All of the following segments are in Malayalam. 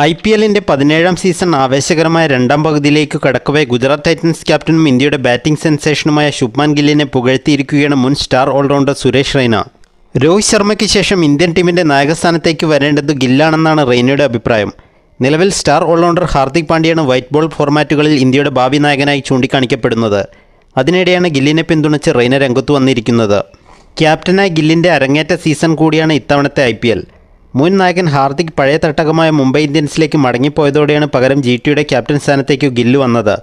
ഐ പി എല്ലിന്റെ പതിനേഴാം സീസൺ ആവേശകരമായ രണ്ടാം പകുതിയിലേക്ക് കടക്കവേ ഗുജറാത്ത് ടൈറ്റൻസ് ക്യാപ്റ്റനും ഇന്ത്യയുടെ ബാറ്റിംഗ് സെൻസേഷനുമായ ശുഭ്മാൻ ഗില്ലിനെ പുകഴ്ത്തിയിരിക്കുകയാണ് മുൻ സ്റ്റാർ ഓൾറൗണ്ടർ സുരേഷ് റൈന. രോഹിത് ശർമ്മയ്ക്ക് ശേഷം ഇന്ത്യൻ ടീമിന്റെ നായകസ്ഥാനത്തേക്ക് വരേണ്ടത് ഗില്ലാണെന്നാണ് റെയ്നയുടെ അഭിപ്രായം. നിലവിൽ സ്റ്റാർ ഓൾറൗണ്ടർ ഹാർദിക് പാണ്ഡ്യയാണ് വൈറ്റ് ബോൾ ഫോർമാറ്റുകളിൽ ഇന്ത്യയുടെ ഭാവി നായകനായി ചൂണ്ടിക്കാണിക്കപ്പെടുന്നത്. അതിനിടെയാണ് ഗില്ലിനെ പിന്തുണച്ച് റെയ്ന രംഗത്ത് വന്നിരിക്കുന്നത്. ക്യാപ്റ്റനായ ഗില്ലിന്റെ അരങ്ങേറ്റ സീസൺ കൂടിയാണ് ഇത്തവണത്തെ ഐ മുൻ നായകൻ ഹാർദിക് പഴയ തട്ടകമായ മുംബൈ ഇന്ത്യൻസിലേക്ക് മടങ്ങിപ്പോയതോടെയാണ് പകരം ജി ടിയുടെ ക്യാപ്റ്റൻ സ്ഥാനത്തേക്ക് ഗില്ല് വന്നത്.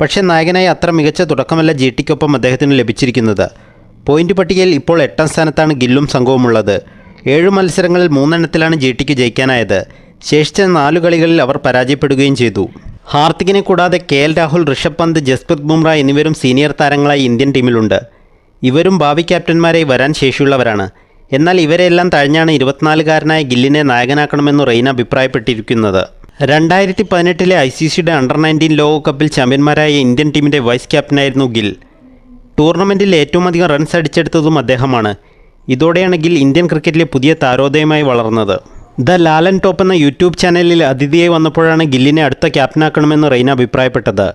പക്ഷേ നായകനായി അത്ര മികച്ച തുടക്കമല്ല ജി ടിക്കൊപ്പം അദ്ദേഹത്തിന് ലഭിച്ചിരിക്കുന്നത്. പോയിന്റ് പട്ടികയിൽ ഇപ്പോൾ എട്ടാം സ്ഥാനത്താണ് ഗില്ലും സംഘവുമുള്ളത്. ഏഴ് മത്സരങ്ങളിൽ മൂന്നെണ്ണത്തിലാണ് ജി ടിക്ക് ജയിക്കാനായത്. ശേഷിച്ച നാലു കളികളിൽ അവർ പരാജയപ്പെടുകയും ചെയ്തു. ഹാർദിക്കിനെ കൂടാതെ കെ എൽ രാഹുൽ ഋഷഭ് പന്ത് ജസ്പ്രീത് ബുംറ എന്നിവരും സീനിയർ താരങ്ങളായി ഇന്ത്യൻ ടീമിലുണ്ട്. ഇവരും ഭാവി ക്യാപ്റ്റന്മാരായി വരാൻ ശേഷിയുള്ളവരാണ്. എന്നാൽ ഇവരെല്ലാം തഴഞ്ഞാണ് ഇരുപത്തിനാലുകാരനായ ഗില്ലിനെ നായകനാക്കണമെന്ന് റെയ്ന അഭിപ്രായപ്പെട്ടിരിക്കുന്നത്. രണ്ടായിരത്തി പതിനെട്ടിലെ ഐ സി സിയുടെ അണ്ടർ നയന്റീൻ ലോകകപ്പിൽ ചാമ്പ്യന്മാരായ ഇന്ത്യൻ ടീമിന്റെ വൈസ് ക്യാപ്റ്റനായിരുന്നു ഗിൽ. ടൂർണമെന്റിൽ ഏറ്റവും അധികം റൺസ് അടിച്ചെടുത്തതും അദ്ദേഹമാണ്. ഇതോടെയാണ് ഗിൽ ഇന്ത്യൻ ക്രിക്കറ്റിലെ പുതിയ താരോദയമായി വളർന്നത്. ദ ലാലൻ ടോപ്പ് എന്ന യൂട്യൂബ് ചാനലിൽ അതിഥിയായി വന്നപ്പോഴാണ് ഗില്ലിനെ അടുത്ത ക്യാപ്റ്റനാക്കണമെന്ന് റെയ്ന അഭിപ്രായപ്പെട്ടത്.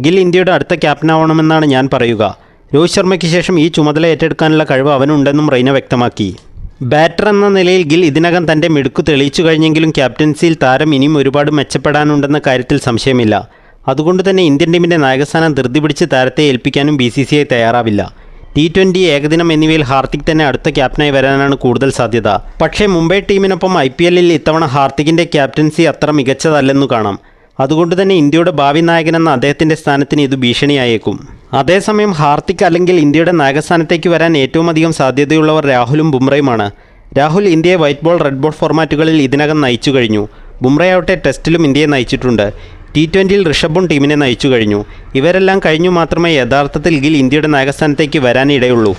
ഗിൽ ഇന്ത്യയുടെ അടുത്ത ക്യാപ്റ്റനാവണമെന്നാണ് ഞാൻ പറയുക. രോഹിത് ശർമ്മയ്ക്ക് ശേഷം ഈ ചുമതല ഏറ്റെടുക്കാനുള്ള കഴിവ് അവനുണ്ടെന്നും റെയ്ന വ്യക്തമാക്കി. ബാറ്റർ എന്ന നിലയിൽ ഗിൽ ഇതിനകം തന്റെ മിടുക്ക് തെളിയിച്ചു കഴിഞ്ഞെങ്കിലും ക്യാപ്റ്റൻസിയിൽ താരം ഇനിയും ഒരുപാട് മെച്ചപ്പെടാനുണ്ടെന്ന കാര്യത്തിൽ സംശയമില്ല. അതുകൊണ്ട് തന്നെ ഇന്ത്യൻ ടീമിന്റെ നായകസ്ഥാനം ധൃതി പിടിച്ച് താരത്തെ ഏൽപ്പിക്കാനും ബി സി സി ഐ തയ്യാറാവില്ല. ടി ട്വന്റി ഏകദിനം എന്നിവയിൽ ഹാർദിക് തന്നെ അടുത്ത ക്യാപ്റ്റനായി വരാനാണ് കൂടുതൽ സാധ്യത. പക്ഷേ മുംബൈ ടീമിനൊപ്പം ഐ പി എല്ലിൽ ഇത്തവണ ഹാർദിക്കിന്റെ ക്യാപ്റ്റൻസി അത്ര മികച്ചതല്ലെന്നു കാണാം. അതുകൊണ്ട് തന്നെ ഇന്ത്യയുടെ ഭാവി നായകനെന്ന അദ്ദേഹത്തിന്റെ സ്ഥാനത്തിന് ഇത് ഭീഷണിയായേക്കും. അതേസമയം ഹാർദിക് അല്ലെങ്കിൽ ഇന്ത്യയുടെ നായകസ്ഥാനത്തേക്ക് വരാൻ ഏറ്റവും അധികം സാധ്യതയുള്ളവർ രാഹുലും ബുംറയുമാണ്. രാഹുൽ ഇന്ത്യയെ വൈറ്റ് ബോൾ റെഡ് ബോൾ ഫോർമാറ്റുകളിൽ ഇതിനകം നയിച്ചു കഴിഞ്ഞു. ബുംറയാവട്ടെ ടെസ്റ്റിലും ഇന്ത്യയെ നയിച്ചിട്ടുണ്ട്. ടി ട്വന്റിയിൽ ഋഷഭും ടീമിനെ നയിച്ചു കഴിഞ്ഞു. ഇവരെല്ലാം കഴിഞ്ഞു മാത്രമേ യഥാർത്ഥത്തിൽ ഗിൽ ഇന്ത്യയുടെ നായകസ്ഥാനത്തേക്ക് വരാനിടയുള്ളൂ.